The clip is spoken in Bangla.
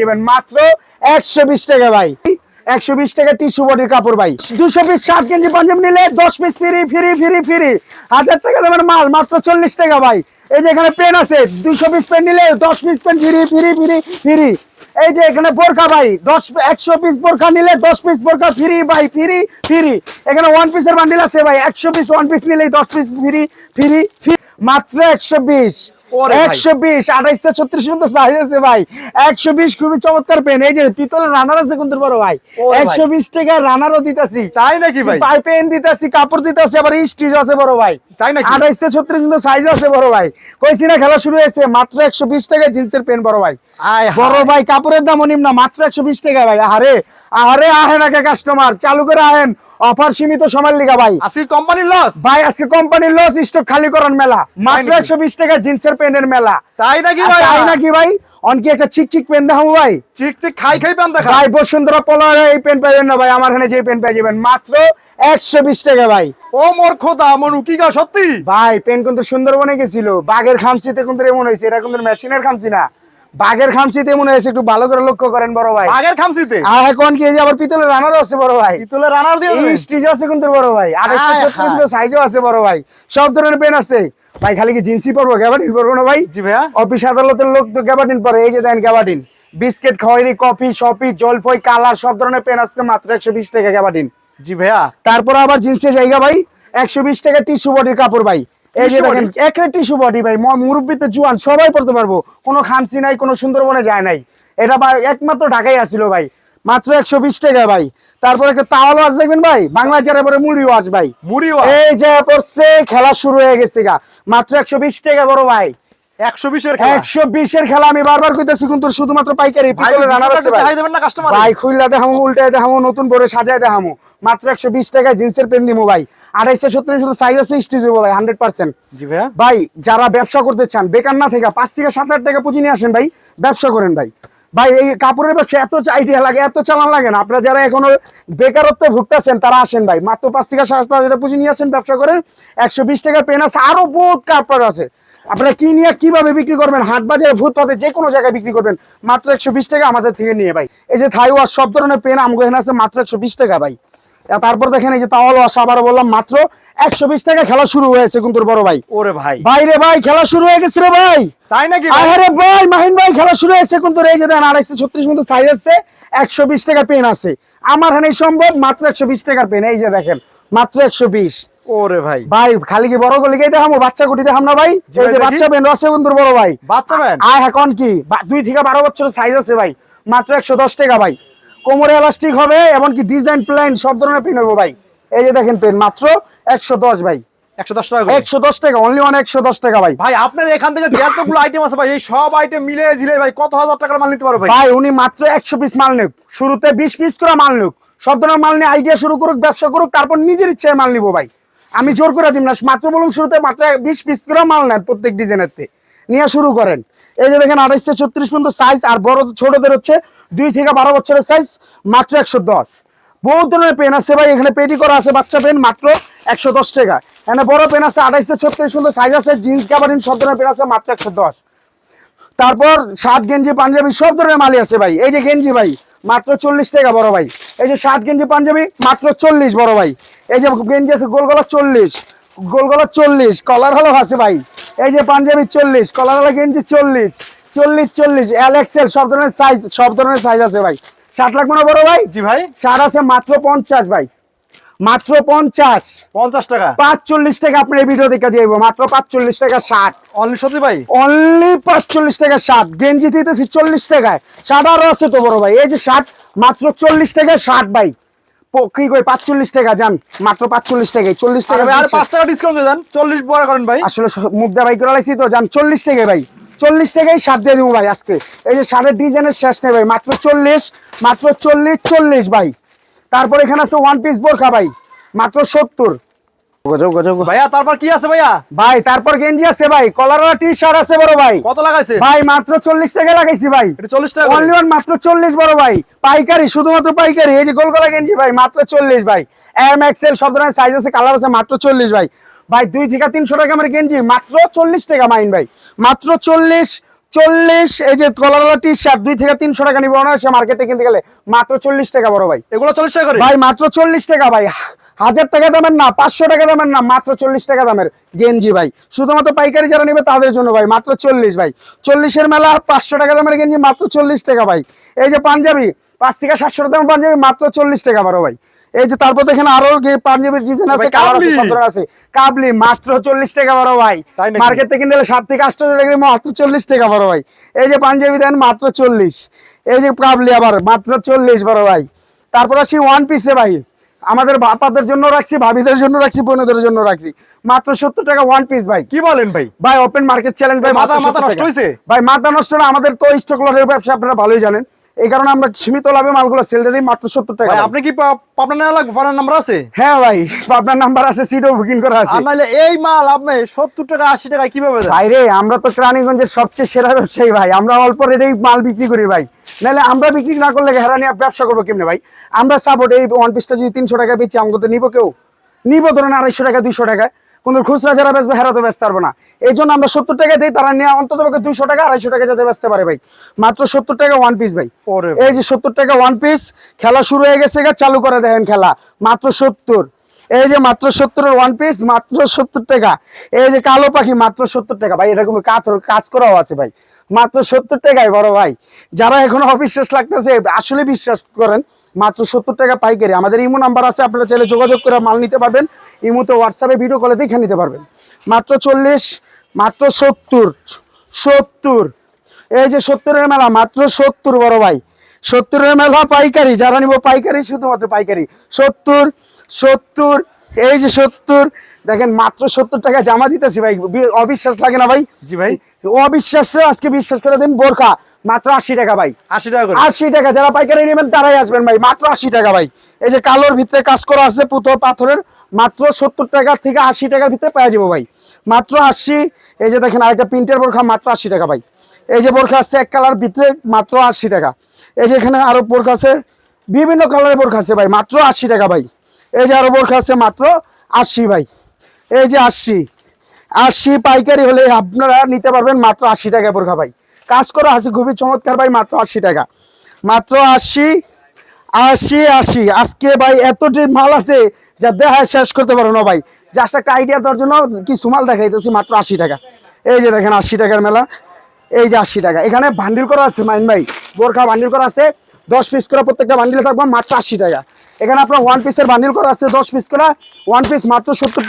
যাবেন মাত্র একশো বিশ টাকা ভাই। একশো বিশ টাকা টিস্যু বডির কাপড় ভাই। দুশো পিস ষাট কেজি পাঞ্জাব নিলে দশ piece free free free free হাজার টাকা দেবেন মাল, মাত্র চল্লিশ টাকা ভাই। এই যে এখানে পেন আছে, দুশো পিস পেন নিলে দশ piece pen free free free free এই যে এখানে বোরকা ভাই, দশ, একশো পিস বোরকা নিলে দশ পিস বোরকা ফ্রি ভাই ফ্রি ফ্রি এখানে ওয়ান পিসের বান্ডিল আছে ভাই, একশো পিস ওয়ান পিস নিলে দশ পিস ফ্রি ফ্রি ফ্রি মাত্র একশো বিশ। একশো বিশ আঠাইশ ছত্রিশ মতো সাইজ আছে ভাই। একশো বিশ খুবই চমৎকার পেন এই যে পিতলের রানার আছে কিন্তু বড় ভাই। একশো বিশ টাকা রানারও দিতেছি। তাই নাকি ভাই? পেন দিতেছি কাপড় দিতেছি আবার স্টিচ আছে বড় ভাই। তাই নাকি? আঠাইশ ছত্রিশ মতো সাইজ আছে বড় ভাই। কইছি না খেলা শুরু হয়েছে। মাত্র একশো বিশ টাকা জিন্সের পেন বড় ভাই। বড় ভাই কাপড়ের দাম নিম না মাত্র একশো বিশ টাকা ভাই। আরে আরে আহেন আগে কাস্টমার চালু করে আহেন। অফার সীমিত সময়ের লিগা ভাই। আসি কোম্পানির লস ভাই আজকে কোম্পানির লস স্টক খালি করার মেলা। মাত্র? একশো বিশ টাকা জিন্সের প্যান্টের মেলা। তাই নাকি ভাই তাই নাকি ভাই? অনকি একটা পেন দেখাবো ভাই। খাই খাই পেন দেখা ভাই বসুন্ধরা পলার এই পেন পাইবেন না ভাই আমার এখানে যে পেন পাই যাবেন। মাত্র একশো বিশ টাকা ভাই। ও মোর খোদা মনু উকি গা সত্যি? ভাই পেন কিন্তু সুন্দরবনে গেছিল। বাঘের খামচিতে কিন্তু এমন হয়েছে এটা কিন্তু মেশিনের খামসি না। বাঘের খামসিতে এমন হয়েছে একটু ভালো করে লক্ষ্য করেন বড় ভাই। আগের খামসিতে আর এখন কি আবার পিতলের রানারও আছে বড় ভাই। পিতলের রানার দিয়ে? আছে কিন্তু বড় ভাই। আয় সাইজও আছে বড় ভাই। সব ধরনের পেন আছে। ভাই খালি কি জিন্সি পরবো গ্যাবার্টিন পরবো না ভাই? জি ভাইয়া। অফিস আদালতের লোক তো গ্যাবার্টিন পরে। এই যে দেন গ্যাবার্টিন বিস্কিট খয়েরি কফি শপি জলফই কালার সব ধরনের পেন আসছে মাত্র একশো বিশ টাকা গ্যাবার্টিন জি ভাইয়া। তারপর আবার জিন্সের জায়গা ভাই একশো বিশ টাকা টিস্যু বডির কাপড় ভাই। এই যে দেখেন একটা টিস্যু বডি ভাই মুরব্বীতে জুয়ান সবাই পড়তে পারব। কোনো খামসি নাই কোনো সুন্দরবনে যায় নাই। এটা একমাত্র ঢাকাই আসিল ভাই। মাত্র একশো বিশ টাকা ভাই। তারপর একটা তাওয়াল ওয়াজ দেখবেন ভাই? বাংলা যারা পরে মুড়ি ওয়াজ ভাই। মুড়ি এই যে পড়ছে খেলা শুরু হয়ে গেছে গা। মাত্র একশো বিশ টাকা বড় ভাই। খেলা। আমি বারবার কইতেছি কিন্তু শুধুমাত্র পাইকারি পিতলের রানার আছে ভাই। দেবেন না কাস্টমার ভাই খুললা দেখামো উল্টায় দেখামো নতুন করে সাজায় দেখামো। মাত্র একশো বিশ টাকায় জিন্সের পেন দিমো ভাই। আড়াইশো সত্তর শুধু সাইজ আছে স্টিচ জি ভাই যারা ব্যবসা করতে চান বেকার না থেকে পাঁচ থেকে সাত হাজার টাকা পুঁজি নিয়ে আসেন ভাই ব্যবসা করেন ভাই। ভাই, এই কাপড়ের ব্যবসা এত আইডিয়া লাগে, এত চালান লাগে না। আপনারা যারা এখনও বেকারত্ব ভুগতেছেন, তারা আসেন ভাই। মাত্র পাঁচ থেকে সাত হাজার পুঁজি নিয়ে আসেন, ব্যবসা করেন। একশো বিশ টাকা পেন আছে, আরও বহুত কাপড় আছে। আপনারা কি নিয়ে, কীভাবে বিক্রি করবেন? হাট বাজারে ভূত পথে যে কোনো জায়গায় বিক্রি করবেন। মাত্র একশো বিশ টাকা আমাদের থেকে নিয়ে ভাই। এই যে থাই ওয়াশ, সব ধরনের পেন আমগো এখানে আছে, মাত্র একশো বিশ টাকা ভাই। তারপর দেখেন এই যে তাওয়াল ওয়াশ আবার বললাম মাত্র একশো বিশ টাকা খেলা শুরু হয়েছে কিন্তু বড় ভাই। ওরে ভাই। বাইরে ভাই খেলা শুরু হয়ে গেছে রে ভাই। তাই নাকি? আরে ভাই মাহিন ভাই খেলা শুরু হয়েছে কিন্তু এই যে দেন আড়াইশো ছত্রিশ মতো সাইজ আছে একশো বিশ টাকা পেন আছে। আমার এখানে সম্ভব মাত্র একশো বিশ টাকার পেন এই যে দেখেন মাত্র একশো বিশ। ওরে ভাই। ভাই খালি কি বড় গলিকেই দেখামো? বাচ্চা কুটি দেখাম না ভাই? এই যে বাচ্চা পেন রসে বন্ধুর বড় ভাই। বাচ্চা ম্যান আয় এখন কি? দুই থেকে বারো বছরের সাইজ আছে ভাই। মাত্র একশো দশ টাকা ভাই। কোমরে এলাস্টিক হবে এমনকি ডিজাইন প্ল্যান সব ধরনের পেন হবে ভাই। এই যে দেখেন পেন মাত্র একশো দশ ভাই। একশো দশ টাকা একশো দশ টাকা অনলি ওয়ান একশো দশ টাকা ভাই। ভাই আপনার এখান থেকে যতগুলো আইটেম আছে ভাই এই সব আইটেম মিলে ঝিলে ভাই কত হাজার টাকার মাল নিতে পারো ভাই? ভাই উনি মাত্র একশো পিস মাল নিক। শুরুতে বিশ পিস করে মাল নিক। সব ধরনের মাল নিয়ে আইডিয়া শুরু করুক ব্যবসা করুক তারপর নিজের ইচ্ছায় মাল নিবো ভাই। আমি জোর করে দিম না মাত্র বলুন শুরুতে মাত্র বিশ পিস করে মাল নেন প্রত্যেক ডিজাইনের নিয়ে শুরু করেন। এই যে দেখেন আড়াইশো ছত্রিশ পর্যন্ত সাইজ আর বড় ছোটদের হচ্ছে দুই থেকে বারো বছরের সাইজ মাত্র একশো দশ। বহু ধরনের পেন আছে ভাই, এখানে পেটি করা আছে বাচ্চা পেন মাত্র একশো দশ টাকা। এখানে বড় পেন আছে আড়াইশো ছত্রিশ পর্যন্ত সাইজ আছে জিন্স কাবারিন সব ধরনের পেন আছে মাত্র একশো দশ। তারপর শার্ট গেঞ্জি, পাঞ্জাবি, সব ধরনের মালই আছে ভাই। এই যে গেঞ্জি ভাই, মাত্র চল্লিশ টাকা বড় ভাই। এই যে শার্ট গেঞ্জি, পাঞ্জাবি, মাত্র চল্লিশ বড় ভাই। এই যে গেঞ্জি আছে গোলগলা চল্লিশ গোলগলা চল্লিশ কলার হলো আছে ভাই। এই যে পাঞ্জাবি চল্লিশ কলার হলো গেঞ্জি চল্লিশ চল্লিশ চল্লিশ এল এক্সেল সব ধরনের সাইজ সব ধরনের সাইজ আছে ভাই। ষাট লাখ মানে বড় ভাই? জি ভাই। শার্ট আছে মাত্র পঞ্চাশ ভাই। মাত্র পঞ্চাশ। পঞ্চাশ টাকা। পাঁচচল্লিশ টাকা আপনার এই ভিডিও দেখে যাইবো মাত্র পাঁচচল্লিশ টাকা ষাট। অনলি সত্যি ভাই? অনলি পাঁচচল্লিশ টাকা ষাট। গেঞ্জি দিতেছি চল্লিশ টাকায়। শার্ট আরও আছে তো বড় ভাই। এই যে ষাট মাত্র চল্লিশ টাকা ষাট ভাই। কি কই পাঁচচল্লিশ টাকা যান মাত্র পাঁচচল্লিশ টাকায় চল্লিশ টাকা আর পাঁচ টাকা ডিসকাউন্ট দিয়ে দেন চল্লিশ পরে করেন ভাই। আসলে মুগদা ভাই করে তো যান চল্লিশ টাকায় ভাই চল্লিশ টাকায় শার্ট দিয়ে দিব ভাই আজকে। এই যে শার্টের ডিজাইনের শেষ নেই ভাই মাত্র চল্লিশ মাত্র চল্লিশ চল্লিশ ভাই। তারপর এখানে আছে ওয়ান পিস বোরখা ভাই মাত্র সত্তর। ভাইয়া তারপর কি আছে ভাইয়া? ভাই তারপর গেঞ্জি আছে ভাই। কলারওয়ালা টি শার্ট আছে বড় ভাই। কত লাগাইছে? ভাই মাত্র চল্লিশ টাকা লাগাইছি ভাই। চল্লিশ টাকা অনলি ওয়ান মাত্র চল্লিশ বড় ভাই। পাইকারি শুধুমাত্র পাইকারি। এই যে গোলগলা গেঞ্জি ভাই মাত্র চল্লিশ ভাই। এম এক্সেল সব ধরনের সাইজ আছে কালার আছে মাত্র চল্লিশ ভাই। ভাই দুই থেকে তিনশো টাকা আমার গেঞ্জি মাত্র চল্লিশ টাকা মাইন ভাই। মাত্র চল্লিশ চল্লিশ এই যে কলারওয়ালা টি শার্ট দুই থেকে তিনশো টাকা নিবো না সে মার্কেটে কিনতে গেলে মাত্র চল্লিশ টাকা বড় ভাই। এগুলো চল্লিশ টাকা ভাই মাত্র চল্লিশ টাকা ভাই। হাজার টাকা দামের না পাঁচশো টাকা দামের না মাত্র চল্লিশ টাকা দামের গেঞ্জি ভাই। শুধুমাত্র পাইকারি যারা নেবে তাদের জন্য ভাই মাত্র চল্লিশ ভাই। চল্লিশের মেলা পাঁচশো টাকা দামের গেঞ্জি মাত্র চল্লিশ টাকা ভাই। এই যে পাঞ্জাবি পাঁচ থেকে সাতশো টাকা পাঞ্জাবি মাত্র চল্লিশ টাকা বড় ভাই। এই যে তারপর দেখেন আরও পাঞ্জাবির ডিজাইন আছে কালার আছে কাবলি। আছে। কাবলি মাত্র চল্লিশ টাকা বড় ভাই। মার্কেট থেকে কিনলে সাত থেকে আটশো টাকা মাত্র চল্লিশ টাকা বড় ভাই। এই যে পাঞ্জাবি দেন মাত্র চল্লিশ। এই যে কাবলি আবার মাত্র চল্লিশ বড় ভাই। তারপর আসি ওয়ান পিসে ভাই। আমাদের বাপাদের জন্য রাখছি ভাবিদের জন্য রাখছি বোনদের জন্য রাখছি। মাত্র সত্তর টাকা ওয়ান পিস ভাই। কি বলেন ভাই? ভাই ওপেন মার্কেট চ্যালেঞ্জ ভাই মাথা- মাথা নষ্ট। হইছে? ভাই মাথা নষ্ট না আমাদের তো স্টক লটের ব্যবসা আপনারা ভালোই জানেন। এই কারণে আমরা সীমিত লাভে মালগুলো সেল দিই মাত্র সত্তর টাকা। আপনি কি লাগবে? পাবনার নাম্বার আছে? হ্যাঁ ভাই আপনার নাম্বার আছে সিটও বুকিং করা আছে। নাহলে এই মাল আপনি সত্তর টাকা আশি টাকা কীভাবে দেন? ভাই রে আমরা তো রানীগঞ্জের সবচেয়ে সেরা ব্যবসায়ী ভাই। আমরা অল্প রেটেই মাল বিক্রি করি ভাই। নাহলে আমরা বিক্রি না করলে হেরানি ব্যবসা করব কেমনে ভাই? আমরা সাপোর্ট এই ওয়ান পিসটা যদি তিনশো টাকা বেচি আমাকে তো নিবো কেউ? নিবো ধরেন আড়াইশো টাকা দুইশো টাকা কিন্তু খুচরা যারা বেচবে হেরা তো বেচতে পারব না। এই জন্য আমরা সত্তর টাকা দিই তারা নিয়ে অন্তত দুইশো টাকা আড়াইশো টাকা যাতে বেচতে পারে ভাই। মাত্র সত্তর টাকা ওয়ান পিস ভাই। এই যে সত্তর টাকা ওয়ান পিস খেলা শুরু হয়ে গেছে গা, চালু করে দেখেন খেলা। মাত্র সত্তর। এই যে মাত্র সত্তরের ওয়ান পিস মাত্র সত্তর টাকা। এই যে কালো পাখি মাত্র সত্তর টাকা। ভাই এরকম কাজ কাজ করাও আছে ভাই। মাত্র সত্তর টাকায়, বড় ভাই। যারা এখনও অবিশ্বাস লাগতেছে, আসলে বিশ্বাস করেন, মাত্র সত্তর টাকা পাইকারি। আমাদের ইমো নাম্বার আছে, আপনারা চাইলে যোগাযোগ করে মাল নিতে পারবেন। ইমোতে হোয়াটসঅ্যাপে ভিডিও কলে দেখে নিতে পারবেন। মাত্র চল্লিশ, মাত্র সত্তর সত্তর। এই যে সত্তরের মেলা, মাত্র সত্তর, বড় ভাই। সত্তরের মেলা পাইকারি, যারা নিব পাইকারি, শুধুমাত্র পাইকারি। সত্তর সত্তর এই যে সত্তর দেখেন মাত্র সত্তর টাকা জামা দিতেছি ভাই। অবিশ্বাস লাগে না ভাই? জি ভাই। অবিশ্বাসে আজকে বিশ্বাস করে দিন বোরখা। মাত্র আশি টাকা ভাই। আশি টাকা আশি টাকা যারা পাইকারি নেবেন তারাই আসবেন ভাই। মাত্র আশি টাকা ভাই। এই যে কালোর ভিতরে কাজ করা আছে পুতো পাথরের মাত্র সত্তর টাকা থেকে আশি টাকার ভিতরে পেয়ে যাব ভাই। মাত্র আশি এই যে দেখেন আরেকটা প্রিন্টের বোরখা মাত্র আশি টাকা ভাই। এই যে বোরখা আছে এক কালার ভিতরে মাত্র আশি টাকা। এই যে এখানে আরও বোরখা আছে বিভিন্ন কালারের বোরখা আছে ভাই। মাত্র আশি টাকা ভাই। এই যে আরও বোরখা আছে মাত্র আশি ভাই। এই যে আশি। আশি পাইকারি হলে আপনারা নিতে পারবেন মাত্র আশি টাকা বোরখা ভাই। কাজ করা আছে খুবই চমৎকার ভাই, মাত্র আশি টাকা। মাত্র আশি আশি আশি। আজকে ভাই এতটি মাল আছে যা দেখা শেষ করতে পারো না ভাই। জাস্ট একটা আইডিয়া দেওয়ার জন্য কিছু মাল দেখাইতেছি, মাত্র আশি টাকা। এই যে দেখেন আশি টাকার মেলা। এই যে আশি টাকা। এখানে বান্ডিল করা আছে, মাইন ভাই। বোরখা বান্ডিল করা আছে। দশ পিস করে প্রত্যেকটা বান্ডিলে থাকবে মাত্র আশি টাকা। এখানে আপনার ওয়ান পিসের বান্ডিল করা আছে দশ পিস করে। ওয়ান পিস মাত্র সত্তর